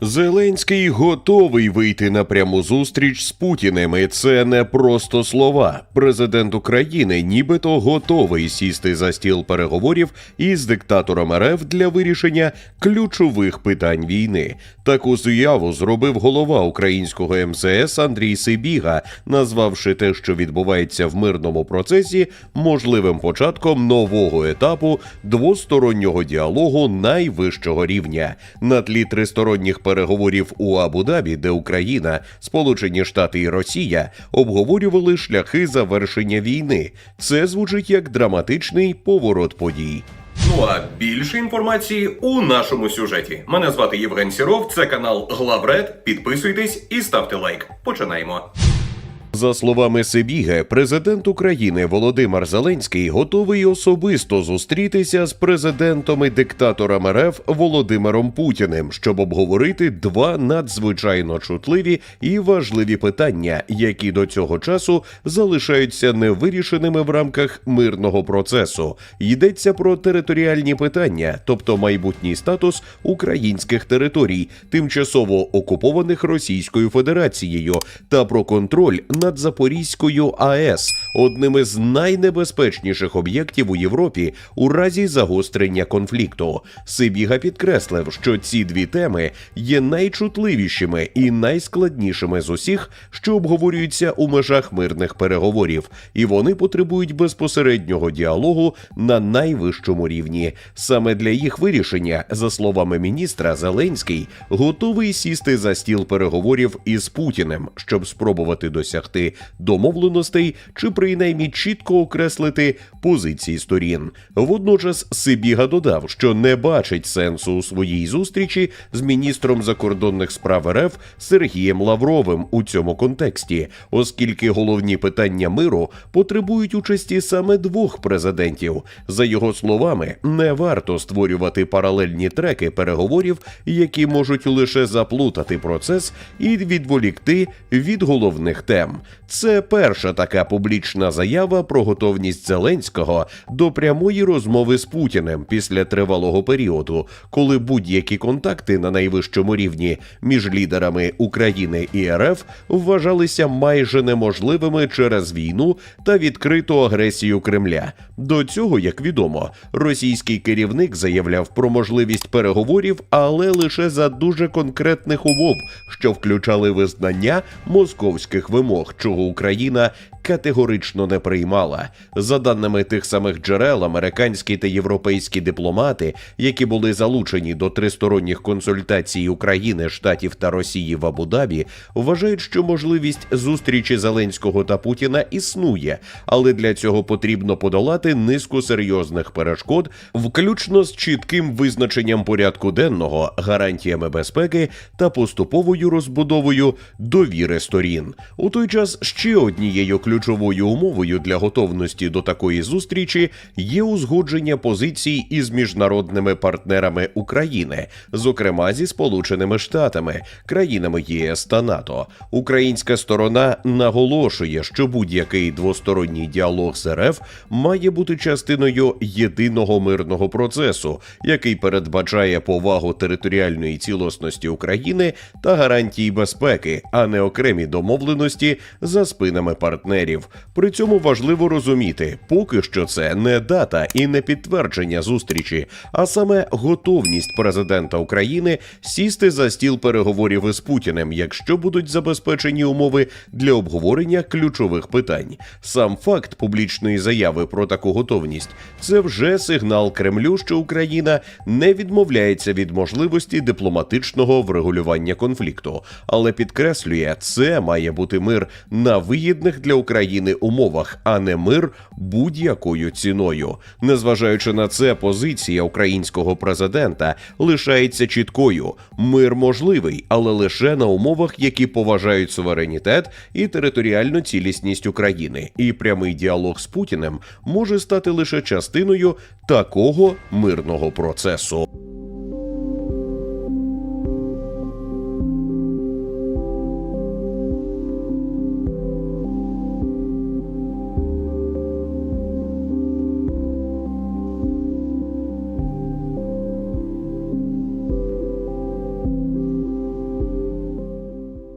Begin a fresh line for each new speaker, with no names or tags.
Зеленський готовий вийти на пряму зустріч з Путіним. І це не просто слова. Президент України нібито готовий сісти за стіл переговорів із диктатором РФ для вирішення ключових питань війни. Таку заяву зробив голова українського МЗС Андрій Сибіга, назвавши те, що відбувається в мирному процесі, можливим початком нового етапу двостороннього діалогу найвищого рівня на тлі тристоронніх переговорів у Абу-Дабі, де Україна, Сполучені Штати і Росія обговорювали шляхи завершення війни. Це звучить як драматичний поворот подій.
Ну а більше інформації у нашому сюжеті. Мене звати Євген Сіров, це канал Главред. Підписуйтесь і ставте лайк. Починаємо.
За словами Сибіге, президент України Володимир Зеленський готовий особисто зустрітися з президентом і диктатором РФ Володимиром Путіним, щоб обговорити два надзвичайно чутливі і важливі питання, які до цього часу залишаються невирішеними в рамках мирного процесу. Йдеться про територіальні питання, тобто майбутній статус українських територій, тимчасово окупованих Російською Федерацією, та про контроль над Запорізькою АЕС, одним із найнебезпечніших об'єктів у Європі у разі загострення конфлікту. Сибіга підкреслив, що ці дві теми є найчутливішими і найскладнішими з усіх, що обговорюються у межах мирних переговорів, і вони потребують безпосереднього діалогу на найвищому рівні. Саме для їх вирішення, за словами міністра, Зеленський готовий сісти за стіл переговорів із Путіним, щоб спробувати досягти домовленостей чи принаймні чітко окреслити позиції сторін. Водночас Сибіга додав, що не бачить сенсу у своїй зустрічі з міністром закордонних справ РФ Сергієм Лавровим у цьому контексті, оскільки головні питання миру потребують участі саме двох президентів. За його словами, не варто створювати паралельні треки переговорів, які можуть лише заплутати процес і відволікти від головних тем. Це перша така публічна заява про готовність Зеленського до прямої розмови з Путіним після тривалого періоду, коли будь-які контакти на найвищому рівні між лідерами України і РФ вважалися майже неможливими через війну та відкриту агресію Кремля. До цього, як відомо, російський керівник заявляв про можливість переговорів, але лише за дуже конкретних умов, що включали визнання московських вимог, чого Україна категорично не приймала. За даними тих самих джерел, американські та європейські дипломати, які були залучені до тристоронніх консультацій України, Штатів та Росії в Абу-Дабі, вважають, що можливість зустрічі Зеленського та Путіна існує, але для цього потрібно подолати низку серйозних перешкод, включно з чітким визначенням порядку денного, гарантіями безпеки та поступовою розбудовою довіри сторін. У той час ще однією ключовою умовою для готовності до такої зустрічі є узгодження позицій із міжнародними партнерами України, зокрема зі Сполученими Штатами, країнами ЄС та НАТО. Українська сторона наголошує, що будь-який двосторонній діалог з РФ має бути частиною єдиного мирного процесу, який передбачає повагу територіальної цілісності України та гарантії безпеки, а не окремі домовленості за спинами партнерів. При цьому важливо розуміти, поки що це не дата і не підтвердження зустрічі, а саме готовність президента України сісти за стіл переговорів із Путіним, якщо будуть забезпечені умови для обговорення ключових питань. Сам факт публічної заяви про таку готовність це вже сигнал Кремлю, що Україна не відмовляється від можливості дипломатичного врегулювання конфлікту, але підкреслює, це має бути мир на вигідних для України умовах, а не мир будь-якою ціною. Незважаючи на це, позиція українського президента лишається чіткою: мир можливий, але лише на умовах, які поважають суверенітет і територіальну цілісність України. І прямий діалог з Путіним може стати лише частиною такого мирного процесу.